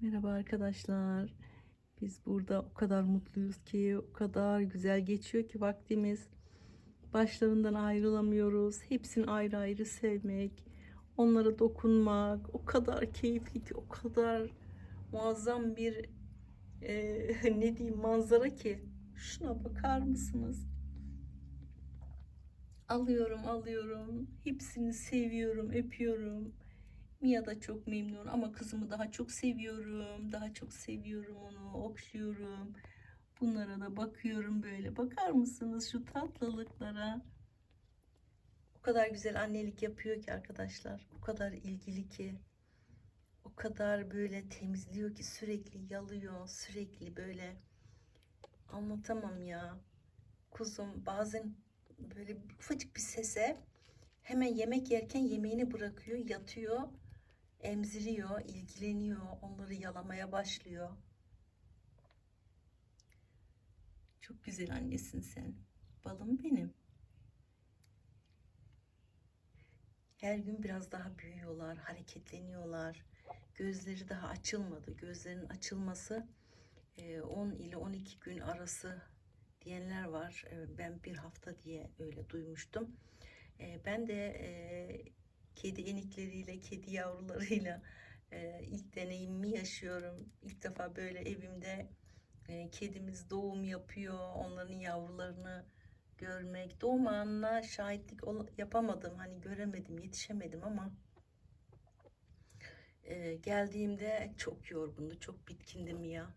Merhaba arkadaşlar. Biz burada o kadar mutluyuz ki, o kadar güzel geçiyor ki vaktimiz. Başlarından ayrılamıyoruz. Hepsini ayrı ayrı sevmek, onlara dokunmak o kadar keyifli ki, o kadar muazzam bir eee, ne diyeyim manzara ki. Şuna bakar mısınız? Alıyorum, alıyorum. Hepsini seviyorum, öpüyorum. Mia da çok memnun ama kızımı daha çok seviyorum. Daha çok seviyorum onu, okşuyorum. Bunlara da bakıyorum böyle. Bakar mısınız şu tatlılıklara? O kadar güzel annelik yapıyor ki arkadaşlar. O kadar ilgili ki. O kadar böyle temizliyor ki sürekli yalıyor. Sürekli böyle anlatamam ya. Kuzum bazen böyle ufacık bir sese hemen yemek yerken yemeğini bırakıyor, yatıyor, emziriyor, ilgileniyor, onları yalamaya başlıyor. Çok güzel annesin sen. Balım benim. Her gün biraz daha büyüyorlar, hareketleniyorlar. Gözleri daha açılmadı. Gözlerin açılması e, 10 ile 12 gün arası diyenler var. E, Ben bir hafta diye öyle duymuştum. E, Ben de e, kedi enikleriyle, kedi yavrularıyla e, ilk deneyimimi yaşıyorum. İlk defa böyle evimde e, kedimiz doğum yapıyor, onların yavrularını görmek. Doğum anına şahitlik yapamadım, hani göremedim, yetişemedim ama e, geldiğimde çok yorgundu, çok bitkindim ya.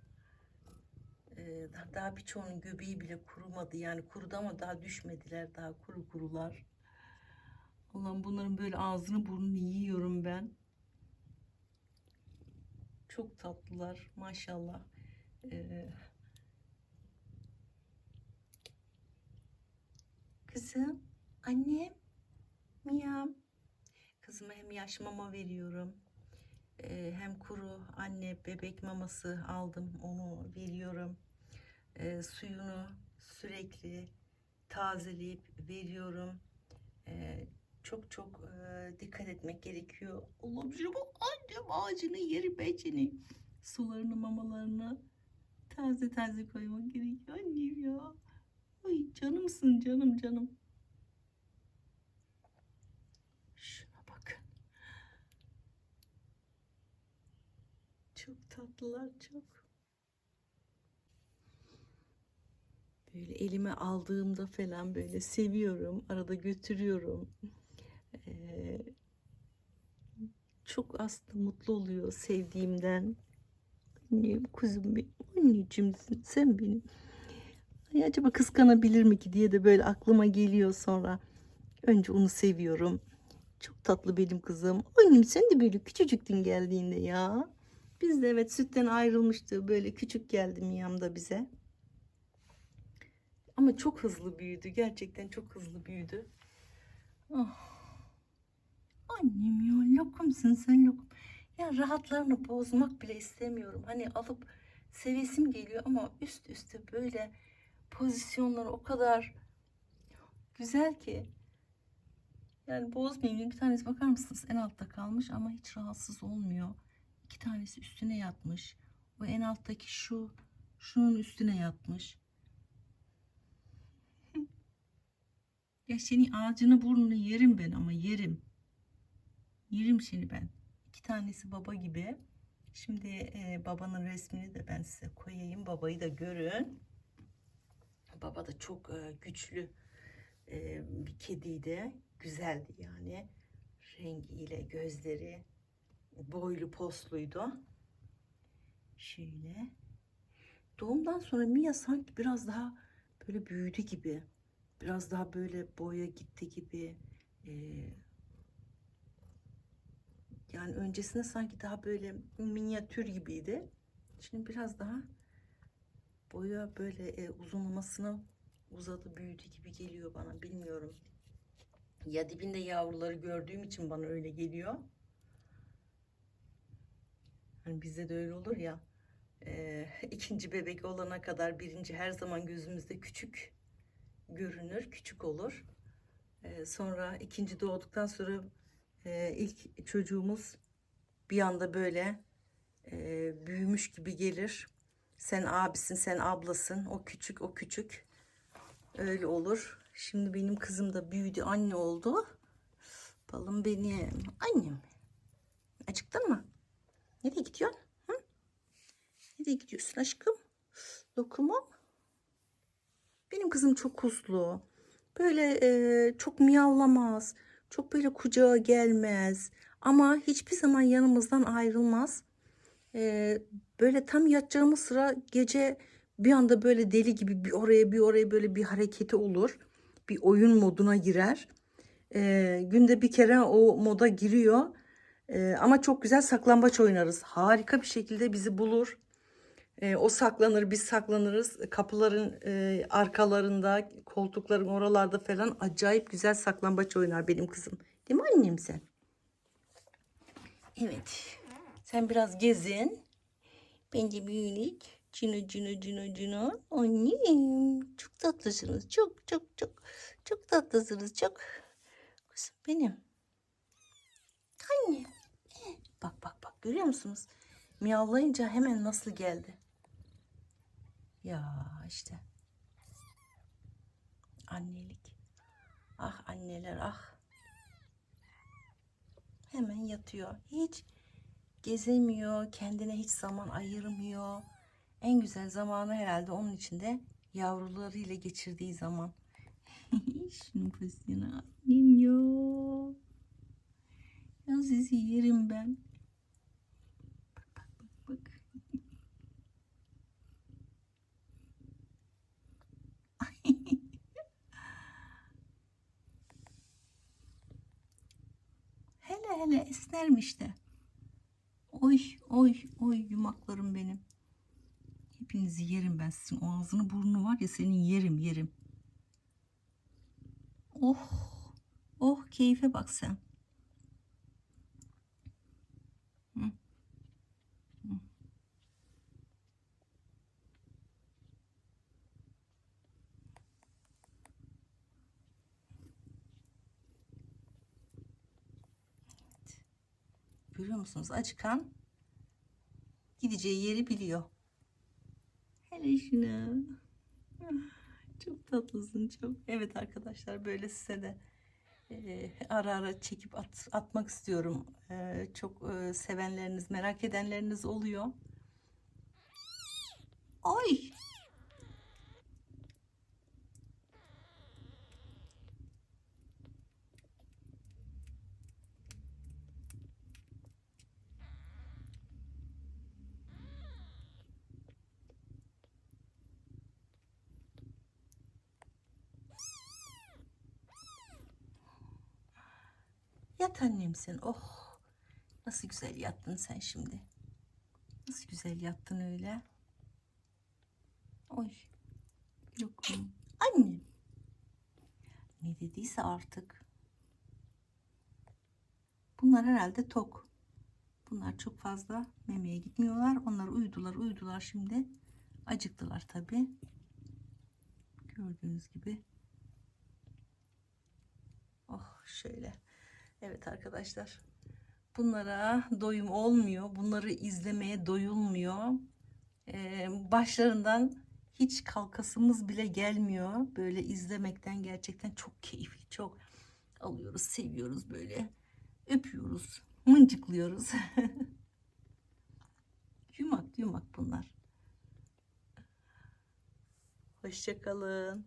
E, daha birçoğunun göbeği bile kurumadı, yani kurudu ama daha düşmediler, daha kuru kurular. Allah'ım bunların böyle ağzını burnunu yiyorum ben. Çok tatlılar maşallah. Ee, kızım, annem, Mia. Kızıma hem yaş mama veriyorum. ee, hem kuru anne bebek maması aldım onu veriyorum. Ee, suyunu sürekli tazeleyip veriyorum. Ee, çok çok e, dikkat etmek gerekiyor. Allah'ım bak annem ağacını yeri becini. Sularını mamalarını taze taze koymak gerekiyor annem ya. Ay canımsın canım canım. Şuna bakın. Çok tatlılar çok. Böyle elime aldığımda falan böyle seviyorum. Arada götürüyorum. Ee, çok aslında mutlu oluyor sevdiğimden. Annem, kuzum benim, anneciğimsin sen benim. Ay acaba kıskanabilir mi ki diye de böyle aklıma geliyor sonra. Önce onu seviyorum. Çok tatlı benim kızım. Annem sen de böyle küçücüktün geldiğinde ya. Biz de evet sütten ayrılmıştı. Böyle küçük geldim yanımda bize. Ama çok hızlı büyüdü. Gerçekten çok hızlı büyüdü. Ah. Annem ya lokumsun sen lokum. Ya rahatlarını bozmak bile istemiyorum. Hani alıp sevesim geliyor ama üst üste böyle pozisyonları o kadar güzel ki. Yani bozmayayım. Bir tanesi bakar mısınız en altta kalmış ama hiç rahatsız olmuyor. İki tanesi üstüne yatmış. O en alttaki şu şunun üstüne yatmış. Ya senin ağacını burnunu yerim ben ama yerim. Yerim seni ben. İki tanesi baba gibi. Şimdi e, babanın resmini de ben size koyayım. Babayı da görün. Baba da çok e, güçlü e, bir kediydi. Güzeldi yani. Rengiyle, gözleri boylu posluydu. Şöyle. Doğumdan sonra Mia sanki biraz daha böyle büyüdü gibi. Biraz daha böyle boya gitti gibi. Ee, yani öncesinde sanki daha böyle minyatür gibiydi. Şimdi biraz daha boya böyle e, uzunlamasına uzadı büyüdü gibi geliyor bana bilmiyorum. Ya dibinde yavruları gördüğüm için bana öyle geliyor. Hani bizde de öyle olur ya. e, ikinci bebek olana kadar birinci her zaman gözümüzde küçük görünür, küçük olur. E, sonra ikinci doğduktan sonra e, ilk çocuğumuz bir anda böyle e, büyümüş gibi gelir. Sen abisin, sen ablasın. O küçük, o küçük. Öyle olur. Şimdi benim kızım da büyüdü, anne oldu. Balım benim. Annem. Acıktın mı? Nereye gidiyorsun? Hı? Nereye gidiyorsun aşkım? Lokumum. Benim kızım çok kuslu. Böyle e, çok miyavlamaz. Çok böyle kucağa gelmez. Ama hiçbir zaman yanımızdan ayrılmaz. E, böyle tam yatacağımız sıra gece bir anda böyle deli gibi bir oraya bir oraya böyle bir hareketi olur. Bir oyun moduna girer. E, günde bir kere o moda giriyor. E, ama çok güzel saklambaç oynarız. Harika bir şekilde bizi bulur. E, o saklanır, biz saklanırız. Kapıların e, arkalarında, koltukların oralarda falan acayip güzel saklambaç oynar benim kızım. Değil mi annem sen? Evet. Sen biraz gezin. Ben de büyülük. Cino, cino, cino, cino. Annem. Çok tatlısınız. Çok, çok, çok. Çok tatlısınız. Çok. Kızım benim. Anne. Bak, bak, bak. Görüyor musunuz? Miyavlayınca hemen nasıl geldi. Ya işte. Annelik. Ah anneler ah. Hemen yatıyor. Hiç gezemiyor. Kendine hiç zaman ayırmıyor. En güzel zamanı herhalde onun içinde yavrularıyla geçirdiği zaman. Şunun pozisyonu annem ya. Ya sizi yerim ben. Bak bak bak bak. Hele esnermiş de. Oy oy oy yumaklarım benim. Hepinizi yerim ben sizin. O ağzını burnunu var ya senin yerim yerim. Oh oh keyfe bak sen. Görüyor musunuz? Acıkan gideceği yeri biliyor. Hele şuna. Çok tatlısın çok. Evet arkadaşlar böyle size de e, ara ara çekip at, atmak istiyorum. E, çok e, sevenleriniz, merak edenleriniz oluyor. Ay! Yat annem sen. Oh! Nasıl güzel yattın sen şimdi. Nasıl güzel yattın öyle. Oy. Yok. Annem. Ne dediyse artık. Bunlar herhalde tok. Bunlar çok fazla memeye gitmiyorlar. Onlar uyudular uyudular şimdi. Acıktılar tabi. Gördüğünüz gibi. Oh şöyle. Evet arkadaşlar. Bunlara doyum olmuyor. Bunları izlemeye doyulmuyor. Ee, başlarından hiç kalkasımız bile gelmiyor. Böyle izlemekten gerçekten çok keyifli. Çok alıyoruz, seviyoruz böyle. Öpüyoruz, mıncıklıyoruz. yumak yumak bunlar. Hoşçakalın.